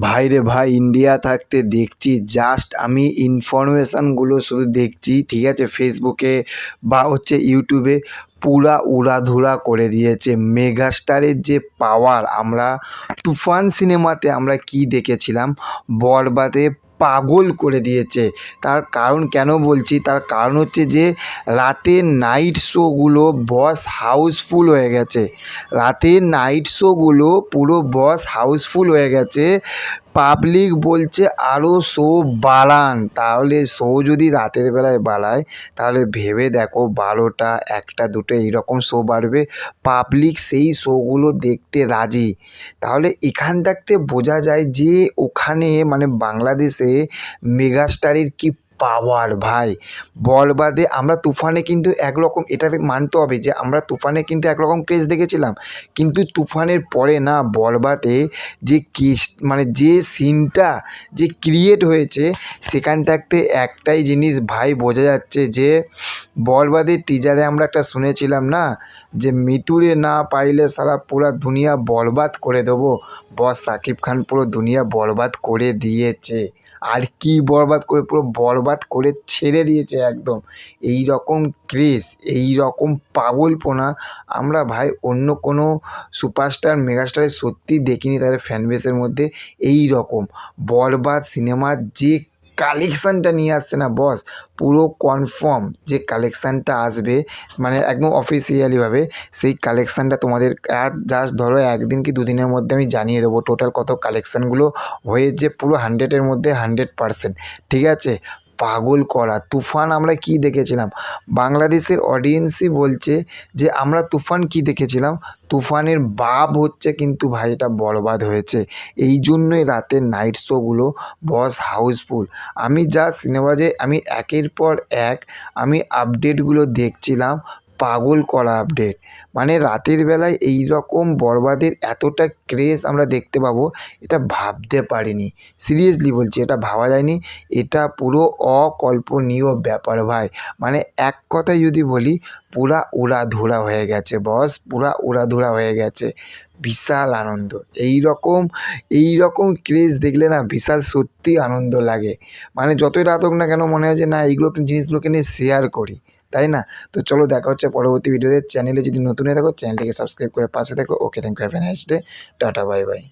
ভাই রে ভাই ইন্ডিয়া থাকতে দেখছি। জাস্ট আমি ইনফরমেশানগুলো শুধু দেখছি, ঠিক আছে? ফেসবুকে বা হচ্ছে ইউটিউবে পুরা উড়াধুরা করে দিয়েছে। মেগাস্টারের যে পাওয়ার আমরা তুফান সিনেমাতে আমরা কি দেখেছিলাম? বরবাদে পাগল করে দিয়েছে। তার কারণ কেন বলছি? তার কারণ হচ্ছে যে, রাতে নাইট শোগুলো বস হাউসফুল হয়ে গেছে। রাতে নাইট শোগুলো পুরো বস হাউসফুল হয়ে গেছে। পাবলিক বলছে আরও শো বাড়ান। তাহলে শো যদি রাতের বেলায় বাড়ায়, তাহলে ভেবে দেখো বারোটা, একটা, দুটো এইরকম শো বাড়বে। পাবলিক সেই শোগুলো দেখতে রাজি। তাহলে এখান থাকতে বোঝা যায় যে ওখানে মানে বাংলাদেশে মেগাস্টারের কী পাওয়ার, ভাই। বরবাদে আমরা তুফানে কিন্তু একরকম, এটাতে মানতে হবে যে আমরা তুফানে কিন্তু একরকম ক্রেজ দেখেছিলাম। কিন্তু তুফানের পরে না বরবাদে যে কেস মানে যে সিনটা যে ক্রিয়েট হয়েছে সেখান থাকতে একটাই জিনিস ভাই বোঝা যাচ্ছে যে বরবাদের টিজারে আমরা একটা শুনেছিলাম না, যে মিতুরে না পাইলে সারা পুরা দুনিয়া বরবাদ করে দেবো। বস শাকিব খান পুরো দুনিয়া বরবাদ করে দিয়েছে। আর কি বরবাদ করে পুরো বরবাদ করে ছেড়ে দিয়েছে একদম। এই রকম ক্রেজ এই রকম পাগলপনা আমরা ভাই অন্য কোনো সুপারস্টার মেগাস্টারের সত্যিই দেখিনি তাদের ফ্যান বেসের মধ্যে। এই রকম বরবাদ সিনেমার যে কালেকশানটা নিয়ে আসছে না বস পুরো কনফার্ম যে কালেকশানটা আসবে মানে একদম অফিসিয়ালিভাবে সেই কালেকশানটা তোমাদের জাস্ট ধরো একদিন কি দুদিনের মধ্যে আমি জানিয়ে দেবো টোটাল কত কালেকশানগুলো হয়েছে, পুরো হান্ড্রেডের মধ্যে হান্ড্রেড পারসেন্ট ঠিক আছে? পাগল করা। তুফান আমরা কি দেখেছিলাম? বাংলাদেশের অডিয়েন্সই বলছে যে, আমরা তুফান কি দেখেছিলাম? তুফানের বাপ হচ্ছে কিন্তু ভাই, এটা বরবাদ হয়েছে। এই জন্যই রাতের নাইট শোগুলো বস হাউসফুল আমি যা সিনেমা যে, আমি একের পর এক, আমি আপডেটগুলো দেখছিলাম। পাগল করা আপডেট মানে রাতের বেলায় এই রকম বরবাদের এতটা ক্রেজ আমরা দেখতে পাবো, এটা ভাবতে পারিনি। সিরিয়াসলি বলছি, এটা ভাবা যায়নি। এটা পুরো অকল্পনীয় ব্যাপার ভাই। মানে এক কথায় যদি বলি, পুরা উড়াধুরা হয়ে গেছে বস পুরা উড়াধুরা হয়ে গেছে। বিশাল আনন্দ। এই রকম এই রকম ক্রেজ দেখলে না বিশাল সত্যিই আনন্দ লাগে। মানে যতই রাত হোক না কেন মনে হয় যে না এইগুলোকে জিনিসগুলোকে নিয়ে শেয়ার করি। তাই না? তো চলো দেখা হচ্ছে পরবর্তী ভিডিওতে চ্যানেলে যদি নতুন হয়ে থাকো চ্যানেলটিকে সাবস্ক্রাইব করে পাশে থাকো। Okay thank you have a nice day tata bye bye